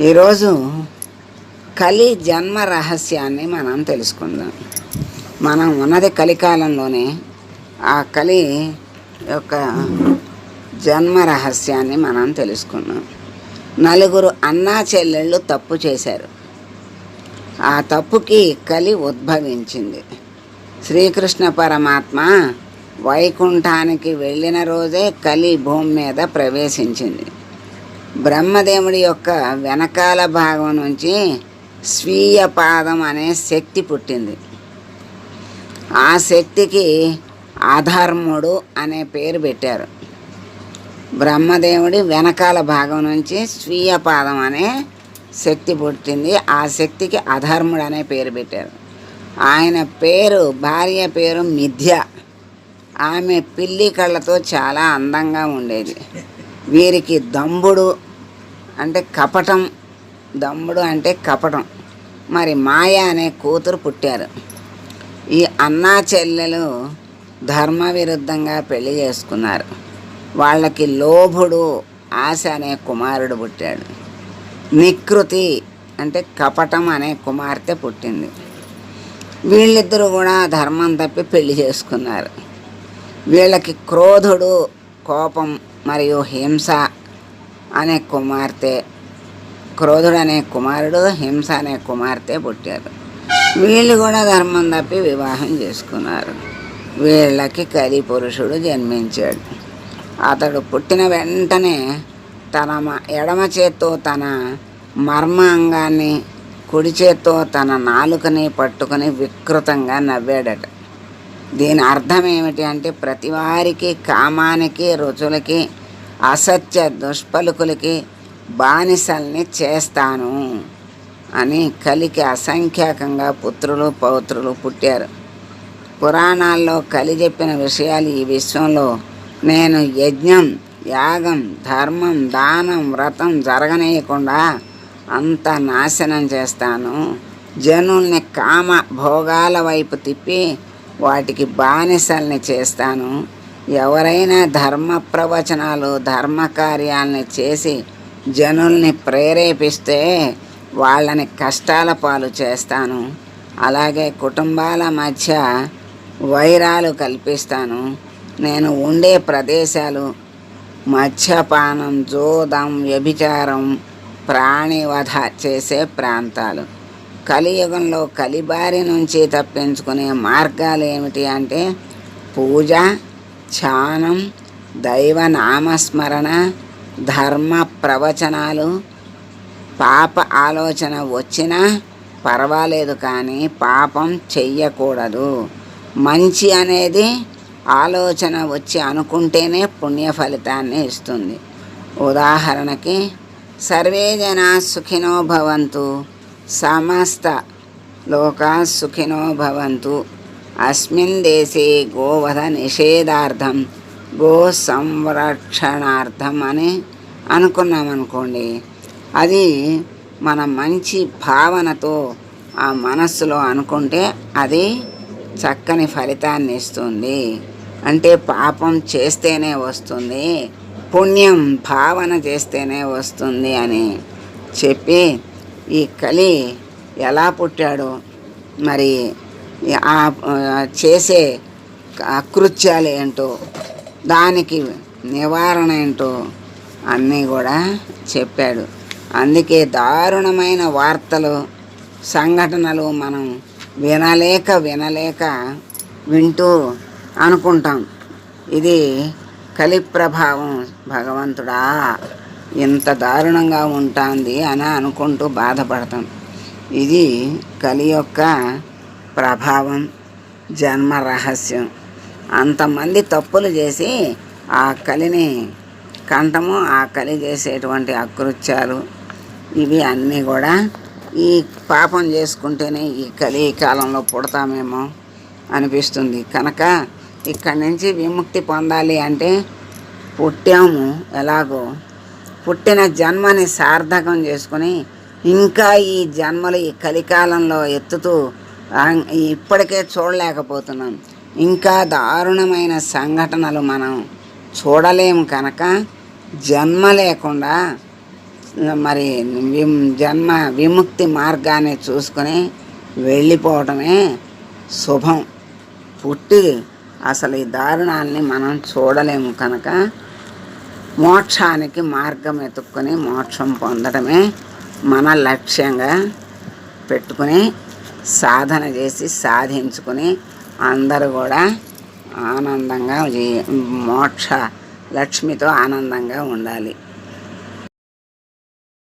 ఈరోజు కలి జన్మ రహస్యాన్ని మనం తెలుసుకుందాం. మనం ఉన్నది కలికాలంలోనే ఆ కలి యొక్క జన్మ రహస్యాన్ని మనం తెలుసుకున్నాం నలుగురు అన్నా చెల్లెళ్ళు తప్పు చేశారు. ఆ తప్పుకి కలి ఉద్భవించింది. శ్రీకృష్ణ పరమాత్మ వైకుంఠానికి వెళ్ళిన రోజే కలి భూమి మీద ప్రవేశించింది. బ్రహ్మదేవుడి యొక్క వెనకాల భాగం నుంచి స్వీయ పాదం అనే శక్తి పుట్టింది. ఆ శక్తికి అధర్ముడు అనే పేరు పెట్టారు. బ్రహ్మదేవుడి వెనకాల భాగం నుంచి స్వీయ పాదం అనే శక్తి పుట్టింది. ఆ శక్తికి అధర్ముడు అనే పేరు పెట్టారు. ఆయన పేరు భార్య పేరు మిథ్య. ఆమె పిల్లి కళ్ళతో చాలా అందంగా ఉండేది. వీరికి దంబుడు అంటే కపటం దమ్ముడు అంటే కపటం. మరి మాయ అనే కూతురు పుట్టారు. ఈ అన్నా చెల్లెలు ధర్మ విరుద్ధంగా పెళ్ళి చేసుకున్నారు. వాళ్ళకి లోభుడు ఆశ అనే కుమారుడు పుట్టాడు. నికృతి అంటే కపటం అనే కుమార్తె పుట్టింది. వీళ్ళిద్దరూ కూడా ధర్మం తప్పి పెళ్ళి చేసుకున్నారు. వీళ్ళకి క్రోధుడు కోపం మరియు హింస అనే కుమార్తె క్రోధుడు అనే కుమారుడు హింస అనే కుమార్తె పుట్టారు. వీళ్ళు కూడా ధర్మం తప్పి వివాహం చేసుకున్నారు. వీళ్ళకి కలి పురుషుడు జన్మించాడు. అతడు పుట్టిన వెంటనే తన మ- ఎడమ చేత్తో తన మర్మ అంగాన్ని కుడి చేత్తో తన నాలుకని పట్టుకొని వికృతంగా నవ్వాడట. దీని అర్థం ఏమిటి అంటే ప్రతి వారికి కామానికి రుచులకి అసత్య దుష్పలుకులకి బానిసల్ని చేస్తాను అని కలికి అసంఖ్యాకంగా పుత్రులు పౌత్రులు పుట్టారు. పురాణాల్లో కలి చెప్పిన విషయాలు ఈ విశ్వంలో. నేను యజ్ఞం యాగం ధర్మం దానం వ్రతం జరగనీయకుండా అంత నాశనం చేస్తాను. జనుల్ని కామ భోగాల వైపు తిప్పి వాటికి బానిసల్ని చేస్తాను. ఎవరైనా ధర్మ ప్రవచనాలు ధర్మ కార్యాలని చేసి జనుల్ని ప్రేరేపిస్తే వాళ్ళని కష్టాల పాలు చేస్తాను. అలాగే కుటుంబాల మధ్య వైరాలు కల్పిస్తాను. నేను ఉండే ప్రదేశాలు మద్యపానం జోదం వ్యభిచారం ప్రాణివధ చేసే ప్రాంతాలు. కలియుగంలో కలిబారి నుంచి తప్పించుకునే మార్గాలు ఏమిటి అంటే పూజ ధ్యానం దైవ నామస్మరణ ధర్మ ప్రవచనాలు. పాప ఆలోచన వచ్చినా పర్వాలేదు కానీ పాపం చెయ్యకూడదు. మంచి అనేది ఆలోచన వచ్చి అనుకుంటేనే పుణ్య ఫలితాన్ని ఇస్తుంది. ఉదాహరణకి సర్వే జనా సుఖినో భవంతు. సమస్త లోకా సుఖినో భవంతు. అస్మిన్ దేశే గోవధ నిషేధార్థం గో సంరక్షణార్థం అని అనుకున్నాం అనుకోండి అది మన మంచి భావనతో ఆ మనస్సులో అనుకుంటే అది చక్కని ఫలితాన్ని ఇస్తుంది. అంటే పాపం చేస్తేనే వస్తుంది పుణ్యం భావన చేస్తేనే వస్తుంది అని చెప్పి ఈ కలి ఎలా పుట్టాడో మరి ఆ చేసే అకృత్యాలు ఏంటో దానికి నివారణ ఏంటో అన్నీ కూడా చెప్పాడు. అందుకే దారుణమైన వార్తలు సంఘటనలు మనం వినలేక వినలేక వింటూ అనుకుంటాం. ఇది కలి ప్రభావం భగవంతుడా ఇంత దారుణంగా ఉంటుంది అని అనుకుంటూ బాధపడతాం. ఇది కలి యొక్క ప్రభావం జన్మ రహస్యం. అంతమంది తప్పులు చేసి ఆ కలిని కంఠము ఆ కలి చేసేటువంటి అకృత్యాలు ఇవి అన్నీ కూడా ఈ పాపం చేసుకుంటేనే ఈ కలి కాలంలో పుడతామేమో అనిపిస్తుంది. కనుక ఇక్కడి నుంచి విముక్తి పొందాలి అంటే పుట్టాము ఎలాగో పుట్టిన జన్మని సార్థకం చేసుకుని ఇంకా ఈ జన్మలు ఈ కలికాలంలో ఎత్తుతూ ఇప్పటికే చూడలేకపోతున్నాం. ఇంకా దారుణమైన సంఘటనలు మనం చూడలేము కనుక జన్మ లేకుండా మరి జన్మ విముక్తి మార్గాన్ని చూసుకొని వెళ్ళిపోవటమే శుభం. పుట్టి అసలు ఈ దారుణాన్ని మనం చూడలేము కనుక మోక్షానికి మార్గం ఎత్తుక్కొని మోక్షం పొందడమే మన లక్ష్యంగా పెట్టుకుని సాధన చేసి సాధించుకుని అందరూ కూడా ఆనందంగా జీ- మోక్ష లక్ష్మితో ఆనందంగా ఉండాలి.